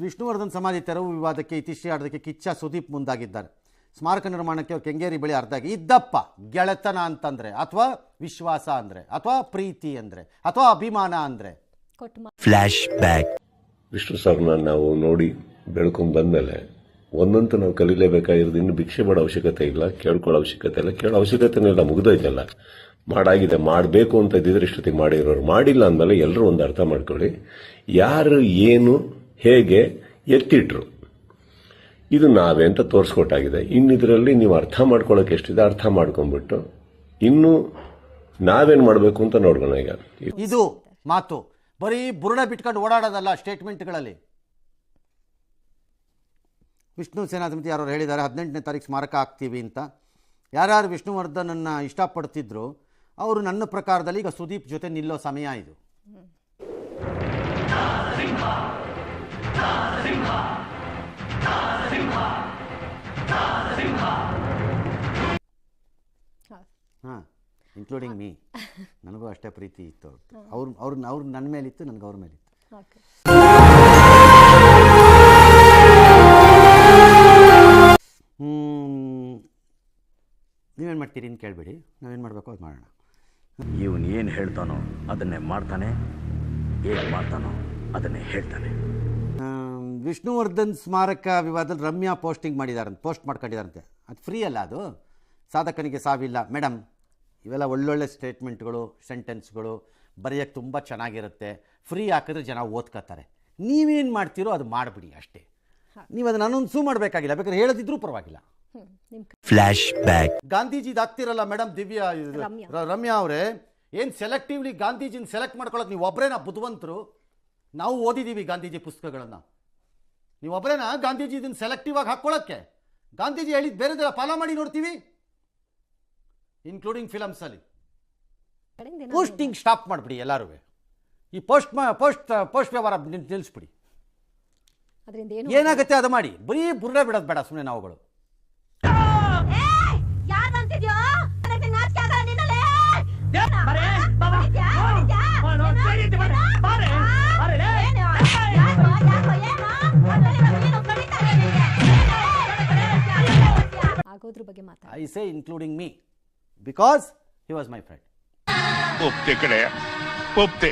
ವಿಷ್ಣುವರ್ಧನ್ ಸಮಾಧಿ ತೆರವು ವಿವಾದಕ್ಕೆ ಇತಿಶ್ರೀ ಆಡೋದಕ್ಕೆ ಕಿಚ್ಚ ಸುದೀಪ್ ಮುಂದಾಗಿದ್ದಾರೆ. ಸ್ಮಾರಕ ನಿರ್ಮಾಣಕ್ಕೆ ಅವ್ರು ಕೆಂಗೇರಿ ಬಳಿ ಅರ್ಧ ಇದ್ದಪ್ಪ ಗೆಳೆತನ ಅಂತಂದ್ರೆ ಅಥವಾ ವಿಶ್ವಾಸ ಅಂದ್ರೆ ಅಥವಾ ಪ್ರೀತಿ ಅಂದ್ರೆ ಅಥವಾ ಅಭಿಮಾನ ಅಂದ್ರೆ. ಫ್ಲಾಶ್ ಬ್ಯಾಕ್ ವಿಷ್ಣು ಸರ್ನ ನಾವು ನೋಡಿ ಬೆಳ್ಕೊಂಡ್ ಬಂದಮೇಲೆ ಒಂದಂತೂ ನಾವು ಕಲೀಲೇಬೇಕಾಗಿರೋದು ಇನ್ನು ಭಿಕ್ಷೆ ಮಾಡೋ ಅವಶ್ಯಕತೆ ಇಲ್ಲ ಕೇಳ್ಕೊಳ್ಳೋ ಅವಶ್ಯಕತೆ ಇಲ್ಲ. ಕೇಳೋ ಅವಶ್ಯಕತೆನೇ ಇಲ್ಲ ಮುಗಿದೋಯ್ತಲ್ಲ. ಮಾಡಾಗಿದೆ ಮಾಡಬೇಕು ಅಂತ ಇದ್ದಿದ್ರೆ ಇಷ್ಟೊತ್ತಿಗೆ ಮಾಡಿರೋರು ಮಾಡಿಲ್ಲ ಅಂದಮೇಲೆ ಎಲ್ಲರೂ ಒಂದು ಅರ್ಥ ಮಾಡ್ಕೊಳ್ಳಿ. ಯಾರು ಏನು ಹೇಗೆ ಎತ್ತಿಟ್ರು. ಇದು ನಾವೇ ಅಂತ ತೋರಿಸ್ಕೊಟ್ಟಾಗಿದೆ. ಇನ್ನಿದರಲ್ಲಿ ನೀವು ಅರ್ಥ ಮಾಡ್ಕೊಳ್ಳೋಕೆ ಎಷ್ಟಿದೆ ಅರ್ಥ ಮಾಡ್ಕೊಂಡ್ಬಿಟ್ಟು ಇನ್ನು ನಾವೇನು ಮಾಡಬೇಕು ಅಂತ ನೋಡೋಣ ಈಗ. ಇದು ಮಾತು. ಬರೀ ಬುರುಣ ಬಿಟ್ಕೊಂಡು ಓಡಾಡೋದಲ್ಲ ಸ್ಟೇಟ್ಮೆಂಟ್ಗಳಲ್ಲಿ. ವಿಷ್ಣು ಸೇನಾ ಸಮಿತಿ ಯಾರು ಹೇಳಿದ್ದಾರೆ, ಹದಿನೆಂಟನೇ ತಾರೀಕು ಸ್ಮಾರಕ ಆಗ್ತೀವಿ ಅಂತ. ಯಾರ್ಯಾರು ವಿಷ್ಣುವರ್ಧನನ್ನು ಇಷ್ಟಪಡ್ತಿದ್ರು, ಅವರು ನನ್ನ ಪ್ರಕಾರದಲ್ಲಿ ಈಗ ಸುದೀಪ್ ಜೊತೆ ನಿಲ್ಲೋ ಸಮಯ ಇದು. ಹಾ. ಇನ್ಕ್ಲೂಡಿಂಗ್ ಮೀ ನನಗೂ ಅಷ್ಟೇ ಪ್ರೀತಿ ಇತ್ತು ಅವ್ರ ಅವ್ರು ಅವ್ರ ನನ್ನ ಮೇಲಿತ್ತು ನನಗೆ ಅವ್ರ ಮೇಲಿತ್ತು. ಓಕೆ ನೀವೇನು ಮಾಡ್ತೀರಿ ಅಂತ ಕೇಳಬೇಡಿ. ನಾವೇನು ಮಾಡಬೇಕು ಅದು ಮಾಡೋಣ. ಇವನು ಏನು ಹೇಳ್ತಾನೋ ಅದನ್ನೇ ಮಾಡ್ತಾನೆ ಏನು ಮಾಡ್ತಾನೋ ಅದನ್ನೇ ಹೇಳ್ತಾನೆ. ವಿಷ್ಣುವರ್ಧನ್ ಸ್ಮಾರಕ ವಿವಾದದಲ್ಲಿ ರಮ್ಯಾ ಪೋಸ್ಟಿಂಗ್ ಮಾಡಿದಾರಂತೆ ಪೋಸ್ಟ್ ಮಾಡ್ಕೊಂಡಿದ್ದಾರಂತೆ ಅದು ಫ್ರೀ ಅಲ್ಲ ಅದು. ಸಾಧಕನಿಗೆ ಸಾವಿಲ್ಲ. ಮೇಡಮ್ ಇವೆಲ್ಲ ಒಳ್ಳೊಳ್ಳೆ ಸ್ಟೇಟ್ಮೆಂಟ್ಗಳು ಸೆಂಟೆನ್ಸ್ಗಳು ಬರೆಯೋಕ್ಕೆ ತುಂಬ ಚೆನ್ನಾಗಿರುತ್ತೆ. ಫ್ರೀ ಹಾಕಿದ್ರೆ ಜನ ಓದ್ಕೋತಾರೆ ನೀವೇನು ಮಾಡ್ತೀರೋ ಅದು ಮಾಡಿಬಿಡಿ ಅಷ್ಟೇ. ನೀವು ಅದನ್ನು ಅನೌನ್ಸೂ ಮಾಡಬೇಕಾಗಿಲ್ಲ. ಬೇಕಾದ್ರೆ ಹೇಳದಿದ್ರೂ ಪರವಾಗಿಲ್ಲ. ಫ್ಲಾಶ್ ಬ್ಯಾಕ್ ಗಾಂಧೀಜಿದು ಆಗ್ತಿರಲ್ಲ ಮೇಡಮ್ ದಿವ್ಯಾ ರಮ್ಯಾ. ಅವರೇ? ಏನು ಸೆಲೆಕ್ಟಿವ್ಲಿ ಗಾಂಧೀಜಿನ ಸೆಲೆಕ್ಟ್ ಮಾಡ್ಕೊಳ್ಳೋದು ನೀವು ಒಬ್ಬರೇನ ಬುದ್ಧವಂತರು ನಾವು ಓದಿದ್ದೀವಿ ಗಾಂಧೀಜಿ ಪುಸ್ತಕಗಳನ್ನು. ನೀವು ಒಬ್ಬರೇನಾ ಗಾಂಧೀಜಿ ಇದನ್ನು ಸೆಲೆಕ್ಟಿವ್ ಆಗಿ ಹಾಕ್ಕೊಳ್ಳೋಕ್ಕೆ ಗಾಂಧೀಜಿ ಹೇಳಿದ್ದು ಬೇರೆದೆಲ್ಲ ಫಾಲೋ ಮಾಡಿ ನೋಡ್ತೀವಿ? ಇನ್ಕ್ಲೂಡಿಂಗ್ ಫಿಲಮ್ಸಲ್ಲಿ ಪೋಸ್ಟಿಂಗ್ ಸ್ಟಾಪ್ ಮಾಡಿಬಿಡಿ ಎಲ್ಲರೂ ಈ ಪೋಸ್ಟ್ ಪೋಸ್ಟ್ ಪೋಸ್ಟ್ ವ್ಯವಹಾರ ನಿಲ್- ನಿಲ್ಲಿಸ್ಬಿಡಿ ಏನಾಗುತ್ತೆ ಅದು ಮಾಡಿ? ಬರೀ ಬುರ್ರೆ ಬಿಡೋದು ಬೇಡ ಸುಮ್ಮನೆ ನಾವುಗಳು. ಆಗೋದ್ರ ಬಗ್ಗೆ ಮಾತಾಡಿ. I say including me because he was my friend ಒಪ್ತೆ ಕಡೆ. ಒಪ್ತೆ